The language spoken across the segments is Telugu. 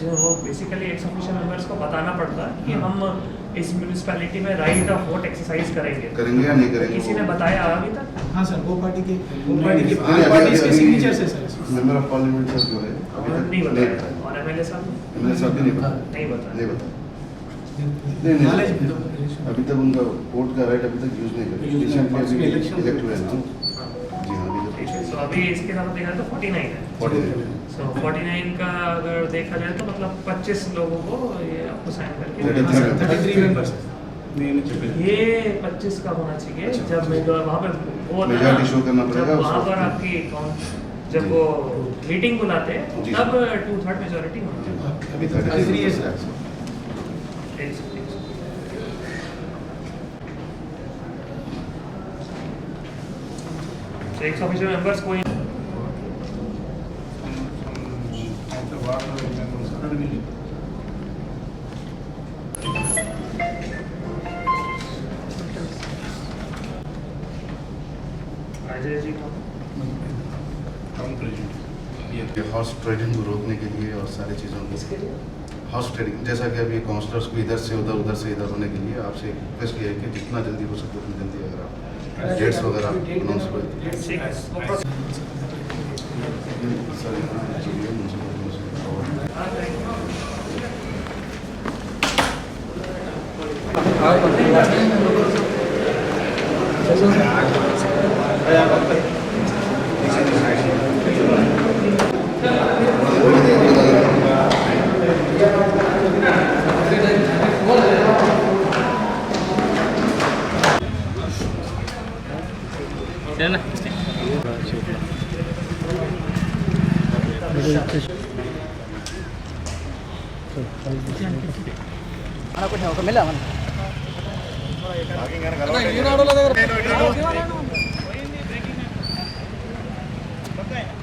जो वो बेसिकली एक्स ऑफिशियल मेंबर्स को बताना पड़ता है कि हम इस म्यूनिसपैलिटी में राइट ऑफ़ वोट एक्सरसाइज करेंगे। करेंगे या नहीं करेंगे? किसी ने बताया अभी तक? हाँ सर वो पार्टी के वो पार्टी के नहीं, अभी- पार्टी के अभी- सिग्नेचर है sir member of parliament sir जो है नहीं बताया। और एमएलए साहब? एमएलए साहब भी नहीं बताया। नहीं बताया। नहीं बताया। नहीं नहीं अभी तक उनका वोट का राइट अभी तक यूज़ नहीं करा इलेक्ट हुए ना। हाँ। हाँ तो अभी इसके साथ देखा जाए तो फोर्टी नाइन है। सो फोर्टी नाइन का अगर देखा जाए तो मतलब पच्चीस लोगों को ये आपको साइन करके ये पच्चीस का होना चाहिए जब वहाँ पर वो जब वहाँ पर आपकी जब वो मीटिंग बुलाते हैं तब टू थर्ड मेजोरिटी होना चाहिए। कोई अजय जी को? ये हॉर्स ट्रेडिंग को रोकने के लिए और सारी चीज़ों को लिए? हॉर्स ट्रेडिंग जैसा कि अभी काउंसलर्स को इधर से उधर उधर से इधर होने के लिए आपसे रिक्वेस्ट किया है कि जितना जल्दी हो सके उतना जल्दी अगर आप डेट्स वगैरह अनाउंस कर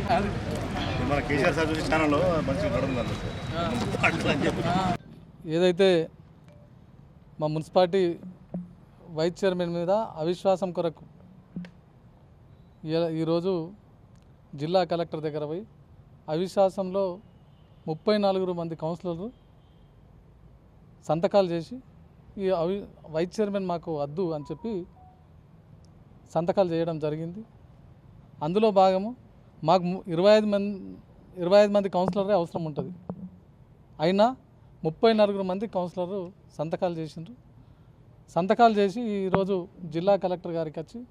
thank మన కేసీఆర్ సార్ చూసి ఛానల్లో ఏదైతే మా మున్సిపాలిటీ వైస్ చైర్మన్ మీద అవిశ్వాసం కొరకు ఈరోజు జిల్లా కలెక్టర్ దగ్గర పోయి అవిశ్వాసంలో ముప్పై నలుగురు మంది కౌన్సిలర్లు సంతకాలు చేసి ఈ అవి వైస్ చైర్మన్ మాకు వద్దు అని చెప్పి సంతకాలు చేయడం జరిగింది. అందులో భాగము మాకు ము- ఇరవై ఐదు మంది ఇరవై ఐదు మంది కౌన్సిలరే అవసరం ఉంటుంది. అయినా ముప్పై నలుగురు మంది కౌన్సిలర్ సంతకాలు చేసిండ్రు. సంతకాలు చేసి ఈరోజు జిల్లా కలెక్టర్ గారికి వచ్చి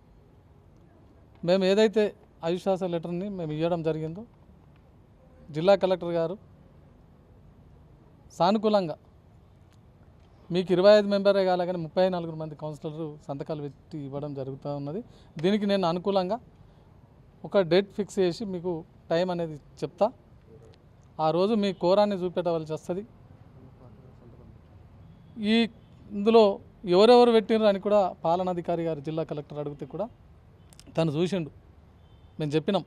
మేము ఏదైతే అవిశ్వాస లెటర్ని మేము ఇవ్వడం జరిగిందో జిల్లా కలెక్టర్ గారు సానుకూలంగా మీకు ఇరవై ఐదు మెంబరే కాలే కానీ ముప్పై నలుగురు మంది కౌన్సిలర్లు సంతకాలు పెట్టి ఇవ్వడం జరుగుతూ ఉన్నది. దీనికి నేను అనుకూలంగా ఒక డేట్ ఫిక్స్ చేసి మీకు టైం అనేది చెప్తా. ఆ రోజు మీ కోరాన్ని చూపెట్టవలసి వస్తుంది. ఈ ఇందులో ఎవరెవరు పెట్టినారు అని కూడా పాలనాధికారి గారు జిల్లా కలెక్టర్ అడిగితే కూడా తను చూసిండు. మేము చెప్పినాం.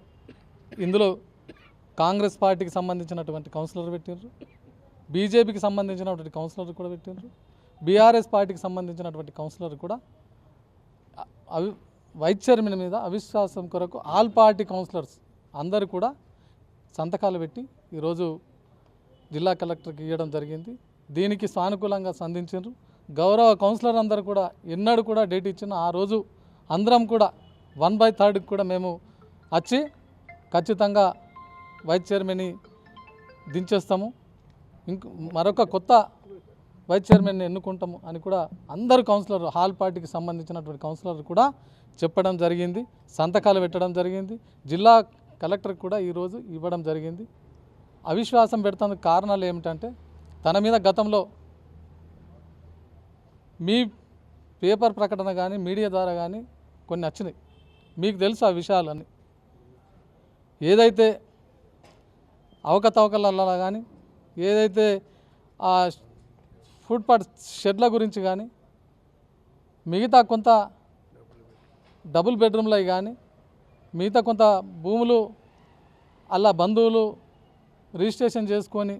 ఇందులో కాంగ్రెస్ పార్టీకి సంబంధించినటువంటి కౌన్సిలర్ పెట్టినారు బీజేపీకి సంబంధించినటువంటి కౌన్సిలర్ కూడా పెట్టినారు బీఆర్ఎస్ పార్టీకి సంబంధించినటువంటి కౌన్సిలర్ కూడా అవి వైస్ చైర్మన్ మీద అవిశ్వాసం కొరకు ఆల్ పార్టీ కౌన్సిలర్స్ అందరూ కూడా సంతకాలు పెట్టి ఈరోజు జిల్లా కలెక్టర్కి ఇవ్వడం జరిగింది. దీనికి సానుకూలంగా స్పందించారు గౌరవ కౌన్సిలర్ అందరూ కూడా ఎన్నడూ కూడా డేట్ ఇచ్చిన ఆ రోజు అందరం కూడా వన్ బై థర్డ్కి కూడా మేము వచ్చి ఖచ్చితంగా వైస్ చైర్మన్ని దించేస్తాము. ఇంక మరొక కొత్త వైస్ చైర్మన్ ఎన్నుకుంటాము అని కూడా అందరు కౌన్సిలర్ హాల్ పార్టీకి సంబంధించినటువంటి కౌన్సిలర్ కూడా చెప్పడం జరిగింది సంతకాలు పెట్టడం జరిగింది జిల్లా కలెక్టర్ కూడా ఈరోజు ఇవ్వడం జరిగింది. అవిశ్వాసం పెడుతున్న కారణాలు ఏమిటంటే తన మీద గతంలో మీ పేపర్ ప్రకటన కానీ మీడియా ద్వారా కానీ కొన్ని వచ్చినాయి. మీకు తెలుసు ఆ విషయాలన్నీ. ఏదైతే అవకతవకలలో కానీ ఏదైతే ఆ ఫుట్పాత్ షెడ్ల గురించి కానీ మిగతా కొంత డబుల్ బెడ్రూమ్లు కానీ మిగతా కొంత భూములు అలా బంధువులు రిజిస్ట్రేషన్ చేసుకొని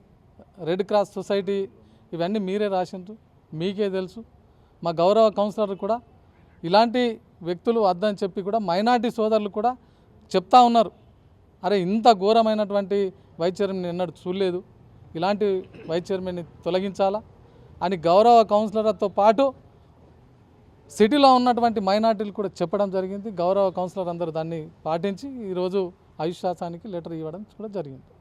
రెడ్ క్రాస్ సొసైటీ ఇవన్నీ మీరే రాసిండ్రు మీకే తెలుసు. మా గౌరవ కౌన్సిలర్ కూడా ఇలాంటి వ్యక్తులు వద్దని చెప్పి కూడా మైనార్టీ సోదరులు కూడా చెప్తా ఉన్నారు. అరే ఇంత ఘోరమైనటువంటి వైస్ చైర్మన్ ఎన్నడూ చూడలేదు. ఇలాంటి వైస్ చైర్మన్ని తొలగించాలా? అని గౌరవ కౌన్సిలర్తో పాటు సిటీలో ఉన్నటువంటి మైనార్టీలు కూడా చెప్పడం జరిగింది. గౌరవ కౌన్సిలర్ అందరూ దాన్ని పాటించి ఈరోజు అవిశ్వాసానికి లెటర్ ఇవ్వడం కూడా జరిగింది.